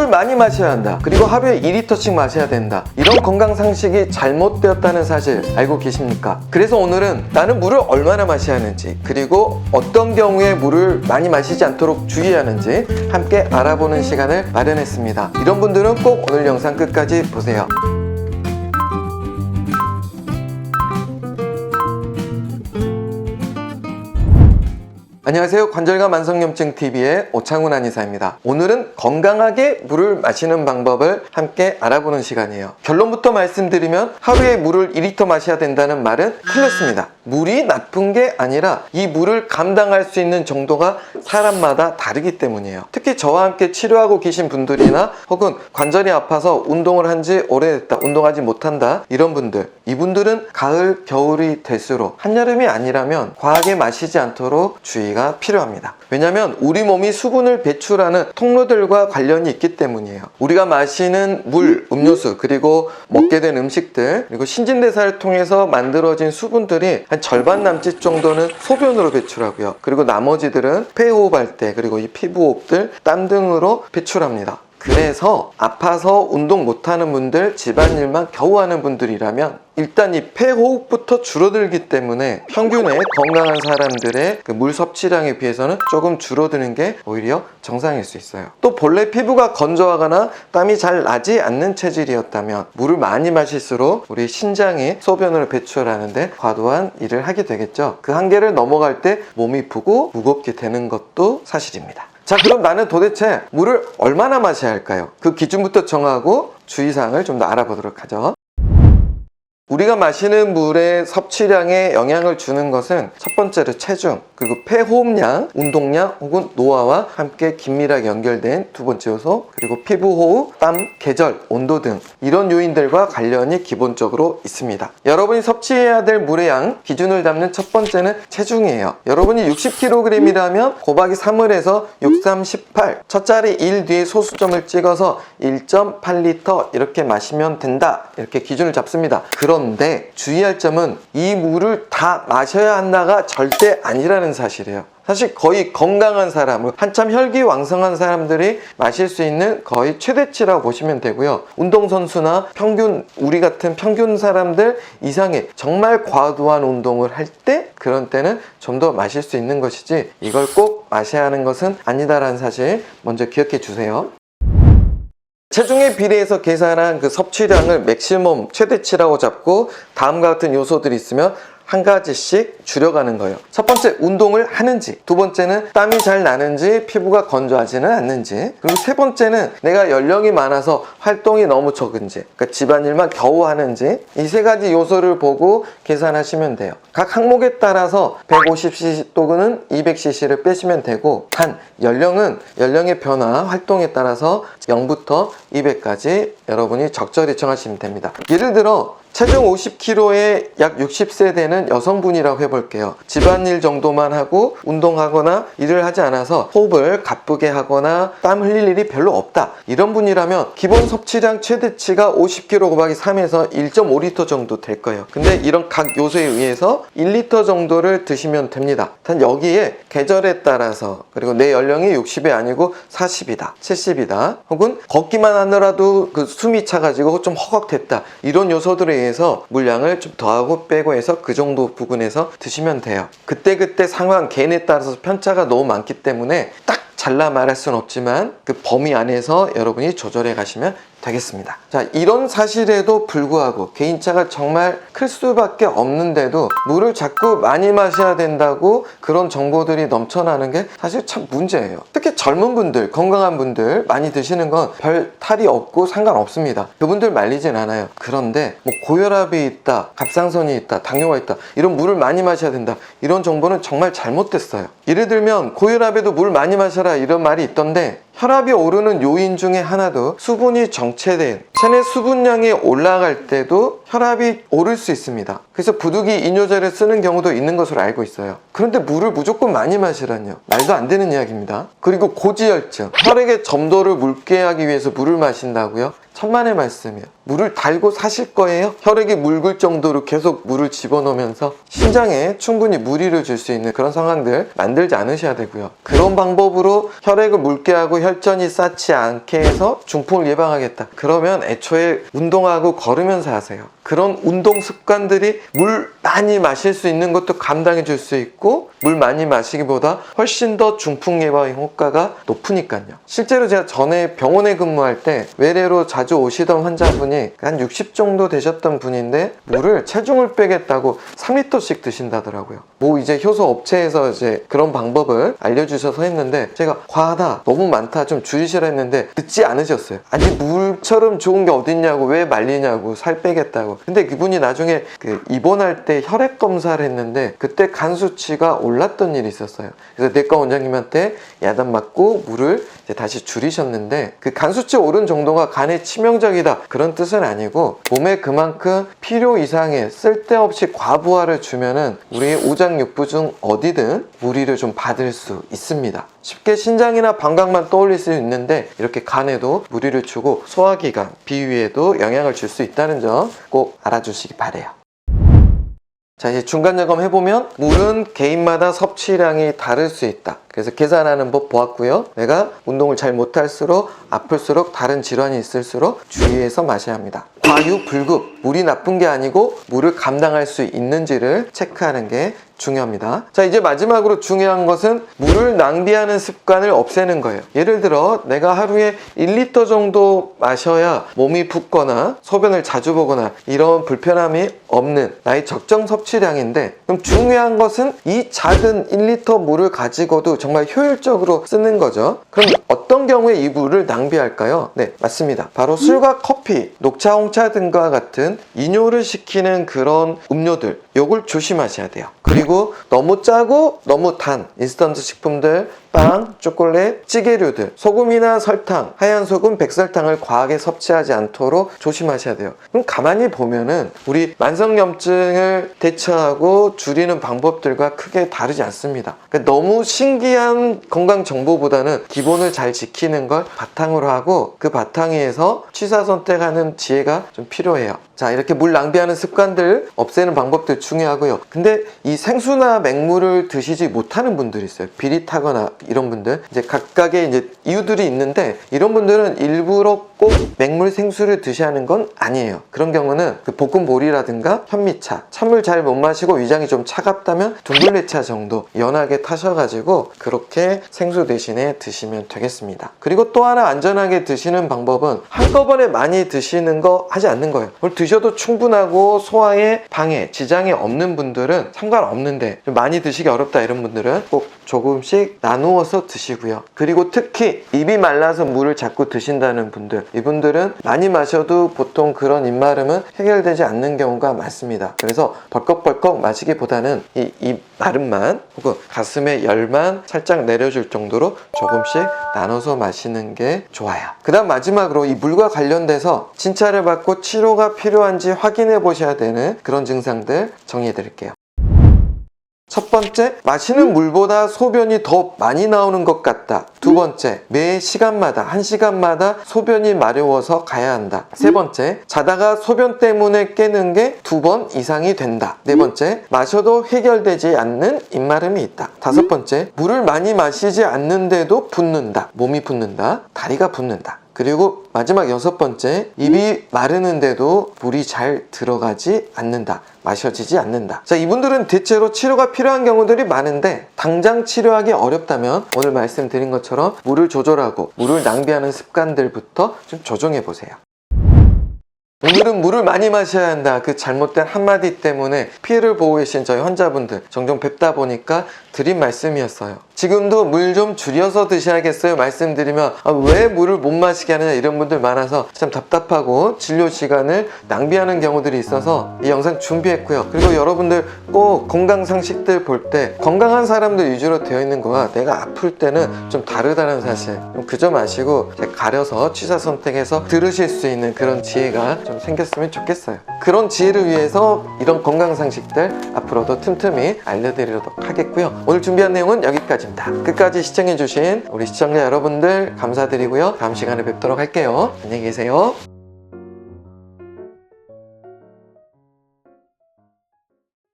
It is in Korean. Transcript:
물을 많이 마셔야 한다. 그리고 하루에 2리터씩 마셔야 된다. 이런 건강 상식이 잘못되었다는 사실 알고 계십니까? 그래서 오늘은 나는 물을 얼마나 마셔야 하는지 그리고 어떤 경우에 물을 많이 마시지 않도록 주의해야 하는지 함께 알아보는 시간을 마련했습니다. 이런 분들은 꼭 오늘 영상 끝까지 보세요. 안녕하세요. 관절과 만성염증 TV의 오창훈 한의사입니다. 오늘은 건강하게 물을 마시는 방법을 함께 알아보는 시간이에요. 결론부터 말씀드리면 하루에 물을 2리터 마셔야 된다는 말은 틀렸습니다. 물이 나쁜 게 아니라 이 물을 감당할 수 있는 정도가 사람마다 다르기 때문이에요. 특히 저와 함께 치료하고 계신 분들이나 혹은 관절이 아파서 운동을 한 지 오래됐다, 운동하지 못한다 이런 분들 이분들은 가을, 겨울이 될수록 한여름이 아니라면 과하게 마시지 않도록 주의가 필요합니다. 왜냐하면 우리 몸이 수분을 배출하는 통로들과 관련이 있기 때문이에요. 우리가 마시는 물, 음료수, 그리고 먹게 된 음식들, 그리고 신진대사를 통해서 만들어진 수분들이 한 절반 남짓 정도는 소변으로 배출하고요. 그리고 나머지들은 폐호흡할 때, 그리고 이 피부호흡들, 땀 등으로 배출합니다. 그래서 아파서 운동 못하는 분들, 집안일만 겨우 하는 분들이라면 일단 이 폐호흡부터 줄어들기 때문에 평균의 건강한 사람들의 그 물 섭취량에 비해서는 조금 줄어드는 게 오히려 정상일 수 있어요. 또 본래 피부가 건조하거나 땀이 잘 나지 않는 체질이었다면 물을 많이 마실수록 우리 신장이 소변을 배출하는데 과도한 일을 하게 되겠죠. 그 한계를 넘어갈 때 몸이 붓고 무겁게 되는 것도 사실입니다. 자 그럼 나는 도대체 물을 얼마나 마셔야 할까요? 그 기준부터 정하고 주의사항을 좀 더 알아보도록 하죠. 우리가 마시는 물의 섭취량에 영향을 주는 것은 첫 번째로 체중, 그리고 폐호흡량, 운동량 혹은 노화와 함께 긴밀하게 연결된 두 번째 요소, 그리고 피부 호흡, 땀, 계절, 온도 등 이런 요인들과 관련이 기본적으로 있습니다. 여러분이 섭취해야 될 물의 양 기준을 잡는 첫 번째는 체중이에요. 여러분이 60kg이라면 곱하기 3을 해서 6, 3, 18 첫 자리 1 뒤에 소수점을 찍어서 1.8리터 이렇게 마시면 된다 이렇게 기준을 잡습니다. 그런 데 주의할 점은 이 물을 다 마셔야 한다가 절대 아니라는 사실이에요. 사실 거의 건강한 사람, 한참 혈기왕성한 사람들이 마실 수 있는 거의 최대치라고 보시면 되고요. 운동선수나 평균, 우리 같은 평균 사람들 이상의 정말 과도한 운동을 할 때 그런 때는 좀 더 마실 수 있는 것이지 이걸 꼭 마셔야 하는 것은 아니다라는 사실 먼저 기억해 주세요. 체중에 비례해서 계산한 그 섭취량을 맥시멈 최대치라고 잡고 다음과 같은 요소들이 있으면 한 가지씩 줄여가는 거예요. 첫 번째, 운동을 하는지. 두 번째는 땀이 잘 나는지, 피부가 건조하지는 않는지. 그리고 세 번째는 내가 연령이 많아서 활동이 너무 적은지. 그러니까 집안일만 겨우 하는지. 이 세 가지 요소를 보고 계산하시면 돼요. 각 항목에 따라서 150cc 또는 200cc를 빼시면 되고, 단, 연령은 연령의 변화, 활동에 따라서 0부터 200까지 여러분이 적절히 정하시면 됩니다. 예를 들어, 체중 50kg에 약 60세 되는 여성분이라고 해볼게요. 집안일 정도만 하고 운동하거나 일을 하지 않아서 호흡을 가쁘게 하거나 땀 흘릴 일이 별로 없다. 이런 분이라면 기본 섭취량 최대치가 50kg 곱하기 3에서 1.5리터 정도 될 거예요. 근데 이런 각 요소에 의해서 1리터 정도를 드시면 됩니다. 단 여기에 계절에 따라서 그리고 내 연령이 60이 아니고 40이다, 70이다, 혹은 걷기만 하느라도 그 숨이 차가지고 좀 허걱됐다. 이런 요소들에 의해서 물량을 좀 더하고 빼고 해서 그 정도 부분에서 드시면 돼요. 그때그때 상황 개인에 따라서 편차가 너무 많기 때문에 딱 잘라 말할 수는 없지만 그 범위 안에서 여러분이 조절해 가시면 되겠습니다. 자, 이런 사실에도 불구하고 개인차가 정말 클 수밖에 없는데도 물을 자꾸 많이 마셔야 된다고 그런 정보들이 넘쳐나는 게 사실 참 문제예요. 특히 젊은 분들, 건강한 분들 많이 드시는 건 별 탈이 없고 상관없습니다. 그분들 말리진 않아요. 그런데 뭐 고혈압이 있다, 갑상선이 있다, 당뇨가 있다, 이런 물을 많이 마셔야 된다. 이런 정보는 정말 잘못됐어요. 예를 들면 고혈압에도 물 많이 마셔라 이런 말이 있던데 혈압이 오르는 요인 중에 하나도 수분이 정체된 체내 수분량이 올라갈 때도 혈압이 오를 수 있습니다. 그래서 부득이 이뇨제를 쓰는 경우도 있는 것으로 알고 있어요. 그런데 물을 무조건 많이 마시라뇨. 말도 안 되는 이야기입니다. 그리고 고지혈증. 혈액의 점도를 묽게 하기 위해서 물을 마신다고요? 천만의 말씀이에요. 물을 달고 사실 거예요? 혈액이 묽을 정도로 계속 물을 집어넣으면서 심장에 충분히 무리를 줄 수 있는 그런 상황들 만들지 않으셔야 되고요. 그런 방법으로 혈액을 묽게 하고 혈전이 쌓지 않게 해서 중풍을 예방하겠다. 그러면 애초에 운동하고 걸으면서 하세요. 그런 운동 습관들이 물 많이 마실 수 있는 것도 감당해 줄 수 있고 물 많이 마시기보다 훨씬 더 중풍 예방 효과가 높으니까요. 실제로 제가 전에 병원에 근무할 때 외래로 자주 오시던 환자분이 한 60 정도 되셨던 분인데 물을 체중을 빼겠다고 3리터씩 드신다더라고요. 뭐 이제 효소 업체에서 이제 그런 방법을 알려주셔서 했는데 제가 과하다, 너무 많다, 좀 줄이시라 했는데 듣지 않으셨어요. 아니 물처럼 좋은 게 어딨냐고 왜 말리냐고 살 빼겠다고. 근데 그분이 나중에 그 입원할 때 혈액 검사를 했는데 그때 간 수치가 올랐던 일이 있었어요. 그래서 내과 원장님한테 야단 맞고 물을 다시 줄이셨는데 그 간 수치 오른 정도가 간에 치명적이다 그런 뜻은 아니고 몸에 그만큼 필요 이상의 쓸데없이 과부하를 주면은 우리 오장육부 중 어디든 무리를 좀 받을 수 있습니다. 쉽게 신장이나 방광만 떠올릴 수 있는데 이렇게 간에도 무리를 주고 소화기관, 비위에도 영향을 줄 수 있다는 점 꼭 알아주시기 바래요. 자 이제 중간 점검 해보면 물은 개인마다 섭취량이 다를 수 있다. 그래서 계산하는 법 보았고요. 내가 운동을 잘 못할수록 아플수록 다른 질환이 있을수록 주의해서 마셔야 합니다. 과유 불급. 물이 나쁜 게 아니고 물을 감당할 수 있는지를 체크하는 게 중요합니다. 자 이제 마지막으로 중요한 것은 물을 낭비하는 습관을 없애는 거예요. 예를 들어 내가 하루에 1리터 정도 마셔야 몸이 붓거나 소변을 자주 보거나 이런 불편함이 없는 나의 적정 섭취량인데 그럼 중요한 것은 이 작은 1리터 물을 가지고도 정말 효율적으로 쓰는 거죠. 그럼 어떤 경우에 이 물을 낭비할까요? 네 맞습니다. 바로 술과 커피, 녹차, 홍차 등과 같은 이뇨를 시키는 그런 음료들 요걸 조심하셔야 돼요 그리고 너무 짜고 너무 단 인스턴트 식품들 빵, 초콜릿, 찌개류들, 소금이나 설탕, 하얀 소금, 백설탕을 과하게 섭취하지 않도록 조심하셔야 돼요. 그럼 가만히 보면은 우리 만성염증을 대처하고 줄이는 방법들과 크게 다르지 않습니다. 그러니까 너무 신기한 건강 정보보다는 기본을 잘 지키는 걸 바탕으로 하고 그 바탕에서 취사 선택하는 지혜가 좀 필요해요. 자, 이렇게 물 낭비하는 습관들 없애는 방법들 중요하고요. 근데 이 생수나 맹물을 드시지 못하는 분들이 있어요. 비릿하거나 이런 분들. 이제 각각의 이제 이유들이 있는데 이런 분들은 일부러 꼭 맹물 생수를 드셔야 하는 건 아니에요. 그런 경우는 그 볶음보리라든가 현미차, 찬물 잘 못 마시고 위장이 좀 차갑다면 둥글레차 정도 연하게 타셔가지고 그렇게 생수 대신에 드시면 되겠습니다. 그리고 또 하나 안전하게 드시는 방법은 한꺼번에 많이 드시는 거 하지 않는 거예요. 뭘 드셔도 충분하고 소화에 방해, 지장이 없는 분들은 상관없는데 좀 많이 드시기 어렵다 이런 분들은 꼭 조금씩 나 누어서 드시고요. 그리고 특히 입이 말라서 물을 자꾸 드신다는 분들 이분들은 많이 마셔도 보통 그런 입마름은 해결되지 않는 경우가 많습니다. 그래서 벌컥벌컥 마시기보다는 이 입 마름만 혹은 가슴의 열만 살짝 내려줄 정도로 조금씩 나눠서 마시는 게 좋아요. 그 다음 마지막으로 이 물과 관련돼서 진찰을 받고 치료가 필요한지 확인해 보셔야 되는 그런 증상들 정리해 드릴게요. 첫 번째, 마시는 물보다 소변이 더 많이 나오는 것 같다. 두 번째, 매 시간마다, 한 시간마다 소변이 마려워서 가야 한다. 세 번째, 자다가 소변 때문에 깨는 게 두 번 이상이 된다. 네 번째, 마셔도 해결되지 않는 입마름이 있다. 다섯 번째, 물을 많이 마시지 않는데도 붓는다. 몸이 붓는다. 다리가 붓는다. 그리고 마지막 여섯 번째, 입이 마르는데도 물이 잘 들어가지 않는다. 마셔지지 않는다. 자, 이분들은 대체로 치료가 필요한 경우들이 많은데, 당장 치료하기 어렵다면 오늘 말씀드린 것처럼 물을 조절하고 물을 낭비하는 습관들부터 좀 조정해 보세요. 오늘은 물을 많이 마셔야 한다. 그 잘못된 한마디 때문에 피해를 보고 계신 저희 환자분들 종종 뵙다 보니까 드린 말씀이었어요. 지금도 물 좀 줄여서 드셔야겠어요. 말씀드리면 아, 왜 물을 못 마시게 하느냐 이런 분들 많아서 참 답답하고 진료 시간을 낭비하는 경우들이 있어서 이 영상 준비했고요. 그리고 여러분들 꼭 건강 상식들 볼 때 건강한 사람들 위주로 되어 있는 거와 내가 아플 때는 좀 다르다는 사실 좀 그저 마시고 가려서 취사 선택해서 들으실 수 있는 그런 지혜가 좀 생겼으면 좋겠어요. 그런 지혜를 위해서 이런 건강 상식들 앞으로도 틈틈이 알려드리도록 하겠고요. 오늘 준비한 내용은 여기까지 입니다. 끝까지 시청해주신 우리 시청자 여러분들 감사드리고요. 다음 시간에 뵙도록 할게요. 안녕히 계세요.